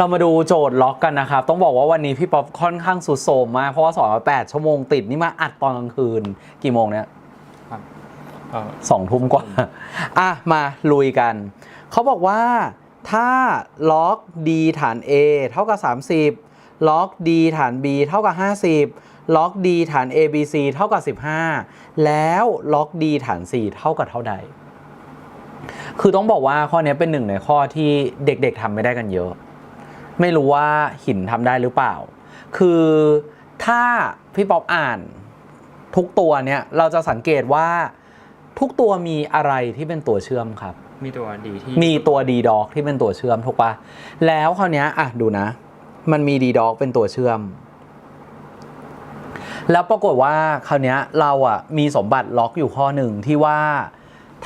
เรามาดูโจทย์ล็อกกันนะครับ ต้องบอกว่าวันนี้พี่ป๊อปค่อนข้างสุดโสมมาก เพราะว่าสอนมาแปดชั่วโมงติดนี่มาอัดตอนกลางคืน กี่โมงเนี่ยเอ่อสองทุ่มกว่า อะ มาลุยกัน เขาบอกว่าถ้าล็อก d ฐาน a เท่ากับ 30 ล็อก d ฐาน b เท่ากับ 50 ล็อก d ฐาน a b c เท่ากับ 15 แล้วล็อก d ฐาน c เท่ากับเท่าใด คือต้องบอกว่าข้อนี้เป็นหนึ่งในข้อที่เด็กๆทำไม่ได้กันเยอะ ไม่รู้ว่าหินทำได้หรือเปล่า คือถ้าพี่ป๊อปอ่านทุกตัวเนี่ยเราจะสังเกตว่าทุกตัวมีอะไรที่เป็นตัวเชื่อมครับ มีตัวดีที่มีตัว d d o g ที่เป็นตัวเชื่อมถูกปะแล้วคราวเนี้ยอะดูนะ มันมี d d o g เป็นตัวเชื่อม แล้วปรากฏว่าคราวเนี้ยเราอะมีสมบัติล็อกอยู่ข้อหนึ่งที่ว่า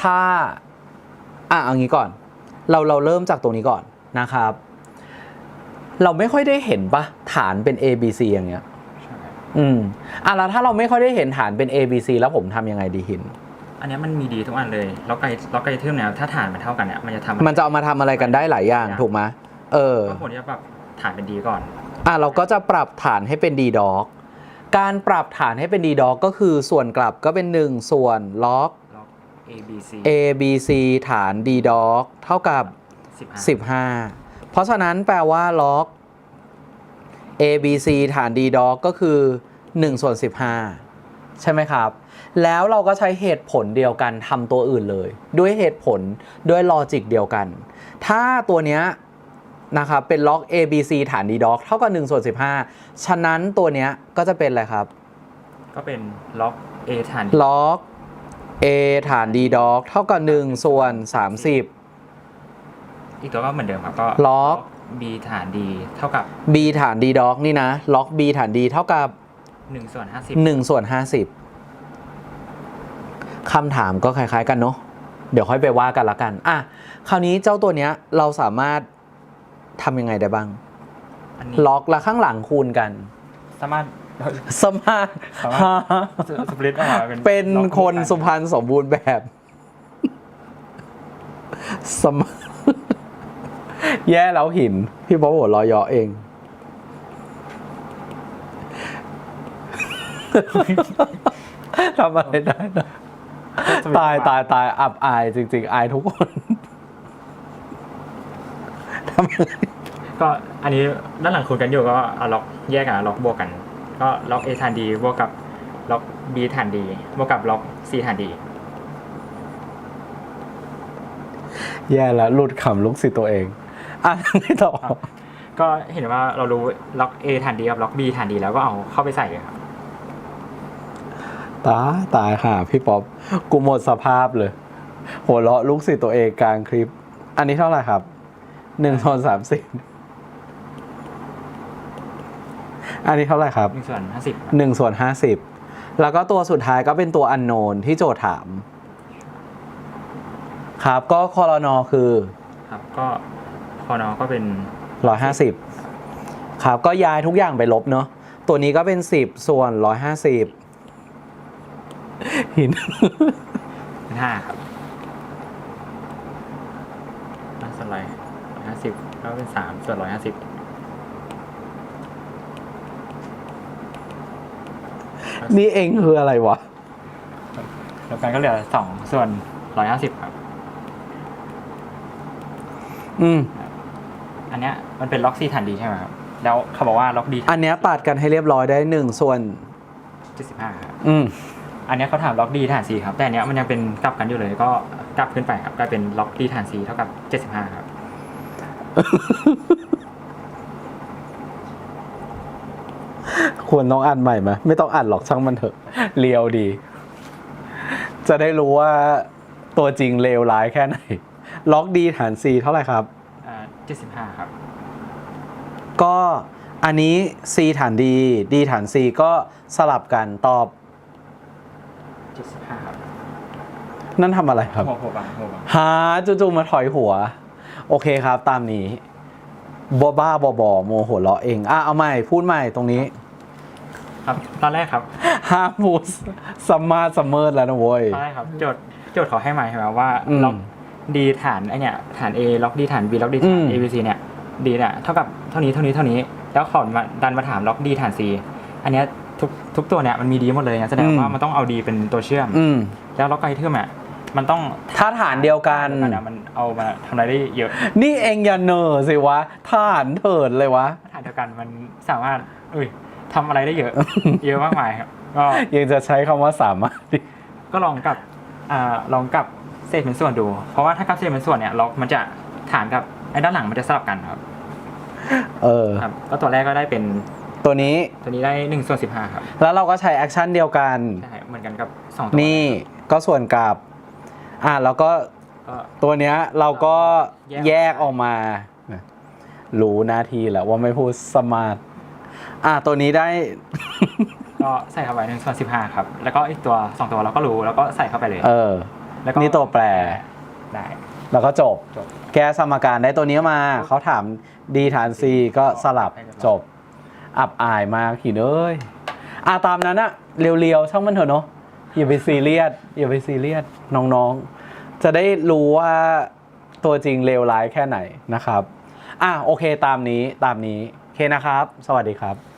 ถ้าอะเอางี้ก่อน เราเราเริ่มจากตรงนี้ก่อนนะครับ เราไม่ค่อยได้เห็นปะฐานเป็น A B C อย่างเงี้ยใช่อืมอะแล้วถ้าเราไม่ค่อยได้เห็นฐานเป็น A B C แล้วผมทำยังไงดีหิน อันเนี้ยมันมีดีทุกอันเลยล็อกไกล็อกไกเทมเนี่ยถ้าฐานมันเท่ากันเนี่ยมันจะทำมันจะเอามาทำอะไรกันได้หลายอย่างถูกไหมเออก็ควรที่จะแบบฐานเป็นดีก่อน อะเราก็จะปรับฐานให้เป็น d d o g การปรับฐานให้เป็น d d o g ก็คือส่วนกลับก็เป็น 1 ส่วนล็อกล็อก A B C a b c ฐาน d d o g เท่ากับ 15 15 เพราะฉะนั้นแปลว่าล็อก a b c ฐาน d d o g ก็คือ1ส่วน15 ใช่ไหมครับ แล้วเราก็ใช้เหตุผลเดียวกันทำตัวอื่นเลย ด้วยเหตุผลด้วยลอจิกเดียวกัน ถ้าตัวเนี้ยนะครับเป็นล็อก a b c ฐาน d d o g เท่ากับ1ส่วน15 ฉะนั้นตัวเนี้ยก็จะเป็นอะไรครับ ก็เป็นล็อก A ฐานล็อก a ฐาน d d o g เท่ากับ1ส่วน30 อีกตัวก็เหมือนเดิมครับก็ ล็อก B ฐาน D เท่ากับ b ฐาน d d o g นี่นะ ล็อก b ฐาน d เท่ากับ 1ส่วน50 1ส่วน50คำถามก็คล้าย ๆ กันเนาะเดี๋ยวค่อยไปว่ากันละกัน อะ คราวนี้เจ้าตัวเนี้ยเราสามารถทำยังไงได้บ้าง อันนี้ล็อกและข้างหลังคูณกัน สามารถ สมารถสามารถสปลิตออกมาเป็นเป็นล็อกคนสุพรรณสมบูรณ์แบบ สมารถ แย่แล้วหิน พี่ป๊อปหัวเรอยอเอง ทำอะไรได้นะสปลิตายตายตายอับอาย จริง ๆ อายทุกคนทำอะไรก็อันนี้ด้านหลังคูณกันอยู่ก็เอาล็อกแยกกับล็อกบวกกัน ก็ล็อก A ฐาน D บวกกับล็อก B ฐาน D บวกกับล็อก C ฐาน D แย่แล้วหลุดขำลุกสิตัวเอง อะไม่ต่อครับ ก็เห็นว่าเรารู้ล็อก A ฐาน D กับล็อก B ฐาน D แล้วก็เอาเข้าไปใส่เลยครับ ตายตายค่ะ พี่ป๊อปกูหมดสภาพเลย หัวเราะลุกสิตัวเองกลางคลิป อันนี้เท่าไหร่ครับหนึ่งส่วนสามสิบอันนี้เท่าไหร่ครับ 1 ส่วน 50ครับหนึ่งส่วนห้าสิบแล้วก็ตัวสุดท้ายก็เป็นตัวอันโนนที่โจทย์ถาม ครับก็คอรนอคือ ครับ ก็ พอนอก็เป็น ร้อยห้าสิบครับก็ย้ายทุกอย่างไปลบเนาะตัวนี้ก็เป็นสิบส่วนร้อยห้าสิบหิน เป็น5ครับน่าสไลด์150แล้วก็เป็น3ส่วน150นี่เองคืออะไรวะ แล้วกันก็เหลือ2ส่วน150ครับ อืม อันเนี้ยมันเป็นล็อก C ฐาน D ใช่ไหมครับ แล้วเขาบอกว่าล็อก D อันเนี้ยตัดกันให้เรียบร้อยได้หนึ่งส่วน75ครับ อืม อันเนี้ยเขาถามล็อก D ฐาน C ครับ แต่อันเนี้ยมันยังเป็นกลับกันอยู่เลย ก็กลับขึ้นไปครับกลายเป็นล็อก D ฐาน C เท่ากับ75ครับ ควรต้องอ่านใหม่ไหมไม่ต้องอ่านหรอกช่างมันเถอะเลียวดี จะได้รู้ว่าตัวจริงเลวร้ายแค่ไหน ล็อกดีฐาน C เท่าไหร่ครับอ่า 75 ครับ ก็อันนี้ C ฐาน D D ฐาน C ก็สลับกันตอบ 75 ครับนั่นทำอะไรครับ หัวหัวบังหัวบังหาจู่ๆมาถอยหัว โอเคครับตามนี้บอบ้าบอบอโมโหเราะเอง อะ เอาใหม่ พูดใหม่ตรงนี้ ครับตอนแรกครับห้ามพูดสัมมาสัมเมิดแล้วนะเว้ย ตอนแรกครับ โจทย์โจทย์เขาให้มาใช่ไหมว่าอืมล็อก D ฐานไอเนี่ยฐาน A ล็อก D ฐาน B ล็อก D อืฐานม A B C เนี่ย d เนี่ยเท่ากับเท่านี้เท่านี้เท่านี้ แล้วเขามาดันมาถามล็อก d ฐาน c อันเนี้ยทุกทุกตัวเนี่ยมันมี d หมดเลยนะแสดงว่ามันต้องเอา d เป็นตัวเชื่อม อืม แล้วล็อกไอเทมอะมันต้องถ้าฐานเดียวกันอันเนี้ยมันเอามาทำอะไรได้เยอะนี่เองอย่าเหนอสิวะฐานเถิดเลยวะ ฐานเดียวกันมันสามารถเอ้ยทำอะไรได้เยอะ เยอะมากมายครับก็ ยังจะใช้คำว่าสามารถดิก็ลองกับอ่าลองกับ เศษเป็นส่วนดู เพราะว่าถ้ากับเศษเป็นส่วนเนี่ยล็อกมันจะฐานกับไอ้ด้านหลังมันจะสลับกันครับเออครับก็ตัวแรกก็ได้เป็นตัวนี้ตัวนี้ได้หนึ่งส่วนสิบห้าครับแล้วเราก็ใช้แอคชั่นเดียวกันใช่เหมือนกันกับสองตัวนี่ก็ส่วนกับอะแล้วก็ก็ตัวเนี้ยเราก็แยกแยกออกมา รู้หน้าทีแหละว่าไม่พูดสมาร์ทอะตัวนี้ได้ ก็ใส่เข้าไปหนึ่งส่วนสิบห้าครับ แล้วก็อีกตัวสองตัวเราก็รู้แล้วก็ใส่เข้าไปเลย เออ แล้วก็นี่ตัวแปร ได้ แล้วก็จบ จบ แก้สมการได้ตัวนี้มา เขาถามดีฐาน C ก็สลับจบ อับอายมากหินเอ้ยอะตามนั้นอะเรียวๆ ช่างมันเถอะเนาะอย่าไปซีเรียสอย่าไปซีเรียสน้องๆ จะได้รู้ว่าตัวจริงเลวร้ายแค่ไหนนะครับ อะโอเคตามนี้ตามนี้ โอเคนะครับ สวัสดีครับ